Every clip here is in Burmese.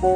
ရှိ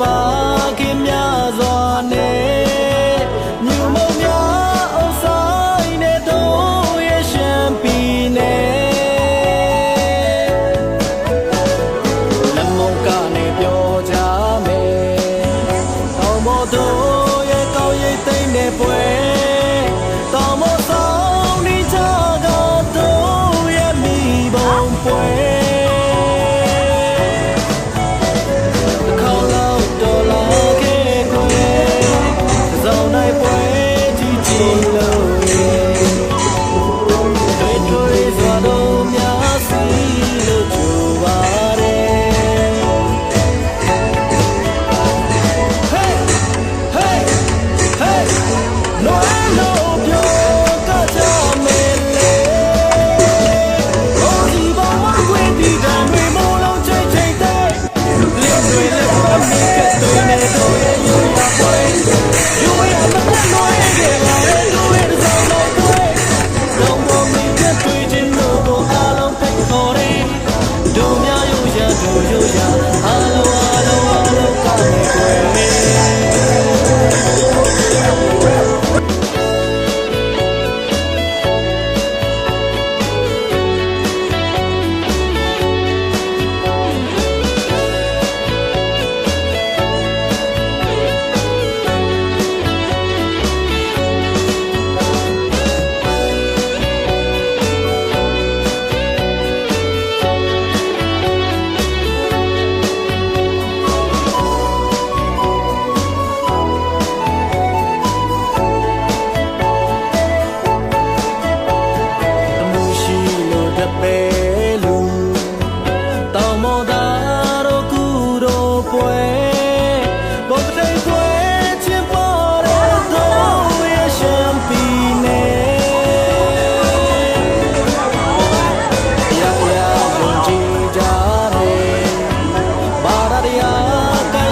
တောင်ရစပါခင်များစွာနဲ့မြူမုံများအောင်ဆိုင်နေတော့ရဲ့ရှမ်ပီနေလက်မုံကနေပြောကြမယ်။တောင်ပေါ်တို့ရဲ့ကောင်းရိတ်သိမ့်တဲ့ပွဲ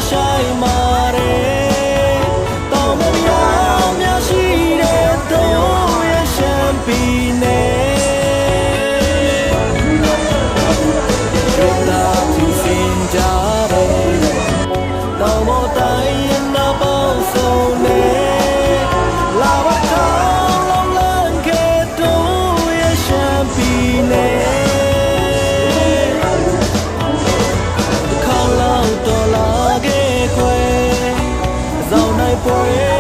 山脉。тобою.